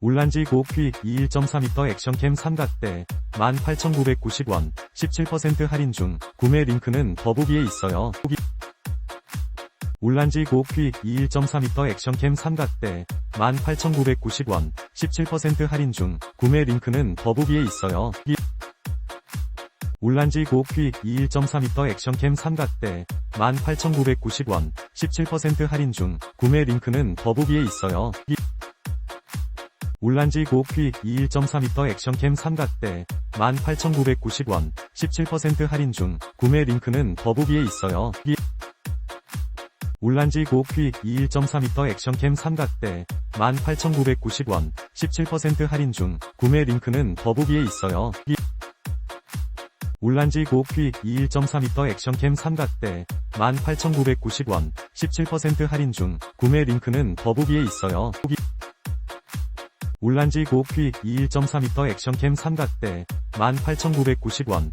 울란지 고퀵 21.4m 액션캠 삼각대 18,990원 17% 할인 중 구매 링크는 더보기에 있어요. 울란지 고퀵 21.4m 액션캠 삼각대 18,990원 17% 할인 중 구매 링크는 더보기에 있어요. 울란지 고퀵 21.4m 액션캠 삼각대 18,990원 17% 할인 중 구매 링크는 더보기에 있어요. 울란지 고퀵 21.4m 액션캠 삼각대 18,990원 17% 할인 중 구매 링크는 더보기에 있어요. 울란지 고퀵 21.4m 액션캠 삼각대 18,990원 17% 할인 중 구매 링크는 더보기에 있어요. 울란지 고퀵 21.4m 액션캠 삼각대 18,990원 17% 할인 중 구매 링크는 더보기에 있어요. 울란지 고퀵 21.4m 액션캠 삼각대 18,990원